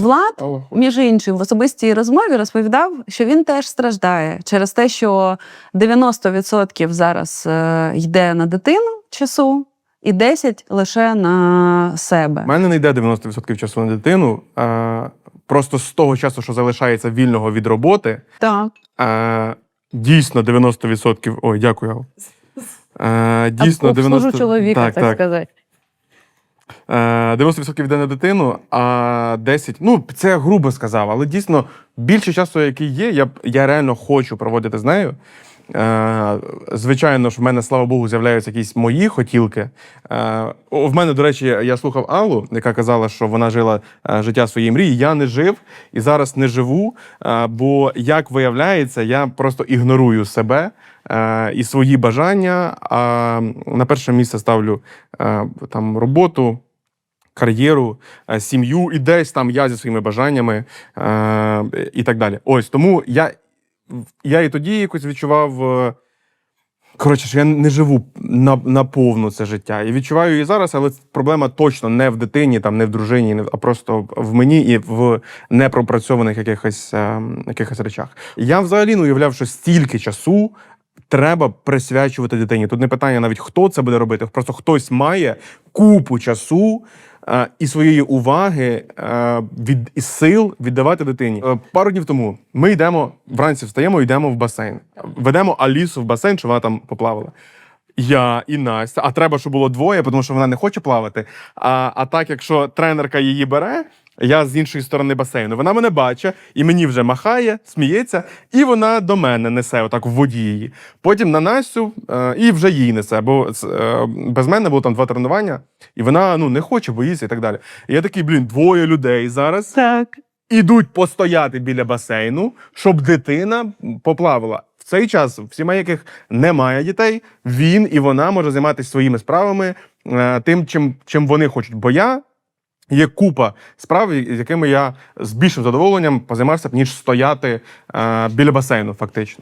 Влад між іншим, в особистій розмові розповідав, що він теж страждає через те, що 90% зараз е, йде на дитину часу, і 10% лише на себе. У мене не йде 90% часу на дитину. А, просто з того часу, що залишається вільного від роботи, Так. а, дійсно 90%. Ой, дякую. А, дійсно, Обслужу чоловіка, так, так, так. сказати. Е, 90% йде на дитину, а 10%, ну це грубо сказав, але дійсно більше часу, який є, я, я реально хочу проводити з нею. Е, Звичайно ж, в мене, слава Богу, з'являються якісь мої хотілки. Е, В мене, до речі, я слухав Аллу, яка казала, що вона жила е, життя своєї мрії. Я не жив і зараз не живу. Бо, як виявляється, я просто ігнорую себе і свої бажання. А на перше місце ставлю там роботу, кар'єру, сім'ю, і десь там я зі своїми бажаннями і так далі. Ось тому я, я і тоді якось відчував. е, Коротше, що я не живу на, наповну це життя. І відчуваю її зараз, але проблема точно не в дитині, там, не в дружині, а просто в мені і в непропрацьованих якихось, е, якихось речах. Я взагалі не уявляв, що стільки часу треба присвячувати дитині. Тут не питання навіть хто це буде робити, просто хтось має купу часу. е, І своєї уваги е, від і сил віддавати дитині. Е, Пару днів тому ми йдемо вранці, встаємо, йдемо в басейн. Ведемо Алісу в басейн, щоб вона там поплавала. Я і Настя. А треба, щоб було двоє, тому що вона не хоче плавати. А, а так, якщо тренерка її бере, я з іншої сторони басейну. Вона мене бачить і мені вже махає, сміється, і вона до мене несе отак в воді її. Потім на Настю е, і вже їй несе. Бо е, без мене було там два тренування, і вона ну не хоче, боїться і так далі. І я такий, блін, двоє людей зараз Так. ідуть постояти біля басейну, щоб дитина поплавала. В цей час в сімей, яких немає дітей, він і вона може займатися своїми справами, е, тим, чим, чим вони хочуть. Бо я є купа справ, з якими я з більшим задоволенням позаймався б, ніж стояти е, біля басейну, фактично.